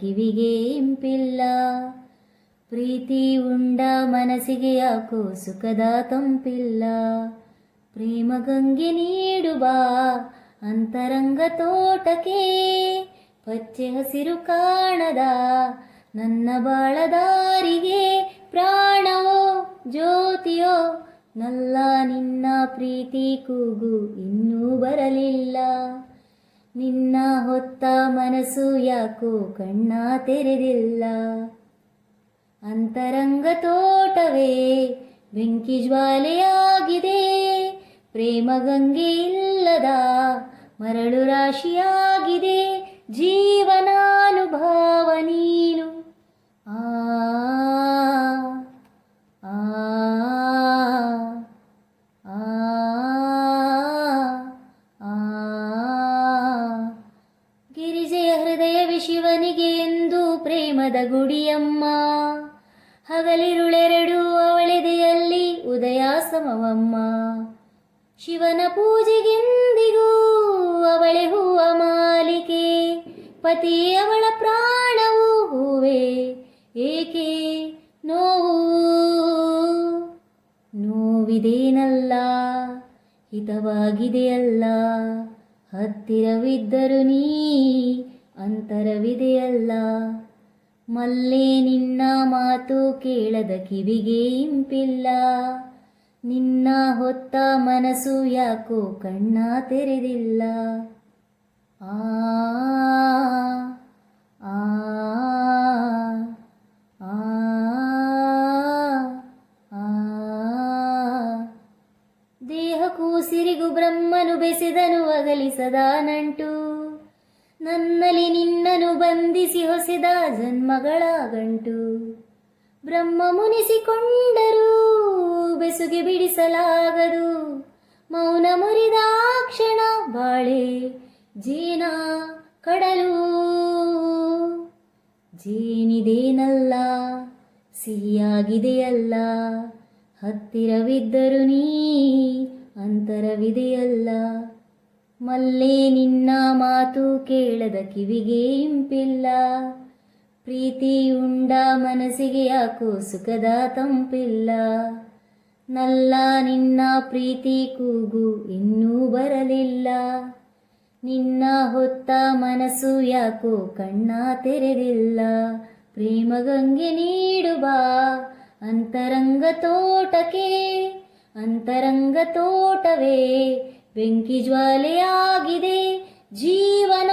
ಕಿವಿಗೆ ಇಂಪಿಲ್ಲ. ಪ್ರೀತಿ ಉಂಡ ಮನಸ್ಸಿಗೆ ಯಾಕೋ ಸುಖದ ತಂಪಿಲ್ಲ. ಪ್ರೇಮ ಗಂಗೆ ನೀಡು ಬಾ ಅಂತರಂಗ ತೋಟಕ್ಕೆ ಪಚ್ಚೆ ಹಸಿರು ಕಾಣದ ನನ್ನ ಬಾಳದಾರಿಗೆ ಪ್ರಾಣವೋ ಜ್ಯೋತಿಯೋ ನಲ್ಲ ನಿನ್ನ ಪ್ರೀತಿ ಕೂಗು ಇನ್ನೂ ಬರಲಿಲ್ಲ. ನಿನ್ನ ಹೊತ್ತ ಮನಸ್ಸು ಯಾಕೋ ಕಣ್ಣ ತೆರೆದಿಲ್ಲ. ಅಂತರಂಗ ತೋಟವೇ, ಬೆಂಕಿ ಜ್ವಾಲೆಯಾಗಿದೆ. ಪ್ರೇಮ ಗಂಗೆ ಇಲ್ಲದ ಮರಳು ರಾಶಿಯಾಗಿದೆ. ಜೀವನಾನುಭವ ಗಿರಿಜೆಯ ಹೃದಯ ಶಿವನಿಗೆ ಎಂದು ಪ್ರೇಮದ ಗುಡಿಯಮ್ಮ. ಹಗಲಿರುಳೆರಡು ಅವಳಿದೆಯಲ್ಲಿ ಉದಯಾಸಮವಮ್ಮ. ಶಿವನ ಪೂಜೆಗೆಂದಿಗೂ ಅವಳೆ ಹೂವ ಮಾಲಿಕೆ. ಪತಿ ಅವಳ ಪ್ರಾಣವು ಹೂವೆ, ಏಕೆ? ನೋವು. ನೋವಿದೇನಲ್ಲ, ಹಿತವಾಗಿದೆಯಲ್ಲ. ಹತ್ತಿರವಿದ್ದರು ನೀ ಅಂತರವಿದೆಯಲ್ಲ. ಮಲ್ಲೆ ನಿನ್ನ ಮಾತು ಕೇಳದ ಕಿವಿಗೆ ಇಂಪಿಲ್ಲ. ನಿನ್ನ ಹೊತ್ತ ಮನಸ್ಸು ಯಾಕೋ ಕಣ್ಣ ತೆರೆದಿಲ್ಲ. ಆ ಆ ದೇಹಕ್ಕೂ ಸಿರಿಗು ಬ್ರಹ್ಮನು ಬೆಸೆದನು, ಅಗಲಿಸದ ನಂಟು. ನನ್ನಲ್ಲಿ ನಿನ್ನನು ಬಂಧಿಸಿ ಹೊಸೆದ ಜನ್ಮಗಳ ಗಂಟು ಬ್ರಹ್ಮ ಮುನಿಸಿಕೊಂಡರೂ ಬೆಸುಗೆ ಬಿಡಿಸಲಾಗದು. ಮೌನ ಮುರಿದ ಕ್ಷಣ ಬಾಳೆ, ಜೀನ, ಕಡಲು. ಜೇನಿದೇನಲ್ಲ, ಸಿಹಿಯಾಗಿದೆಯಲ್ಲ. ಹತ್ತಿರವಿದ್ದರು ನೀ, ಅಂತರವಿದೆಯಲ್ಲ. ಮಲ್ಲೆ ನಿನ್ನ ಮಾತು ಕೇಳದ ಕಿವಿಗೆ ಇಂಪಿಲ್ಲ. ಪ್ರೀತಿ ಉಂಡ ಮನಸ್ಸಿಗೆ ಯಾಕೋ ಸುಖದ ತಂಪಿಲ್ಲ. ನಲ್ಲ ನಿನ್ನ ಪ್ರೀತಿ ಕೂಗು ಇನ್ನೂ ಬರಲಿಲ್ಲ. ನಿನ್ನ ಹೊತ್ತ ಮನಸ್ಸು ಯಾಕೋ ಕಣ್ಣ ತೆರೆದಿಲ್ಲ. ಪ್ರೇಮ ಗಂಗೆ ನೀಡು ಬಾ, ಅಂತರಂಗ ತೋಟಕ್ಕೆ, ಅಂತರಂಗ ತೋಟವೇ ಬೆಂಕಿ ಜ್ವಾಲೆಯಾಗಿದೆ ಜೀವನ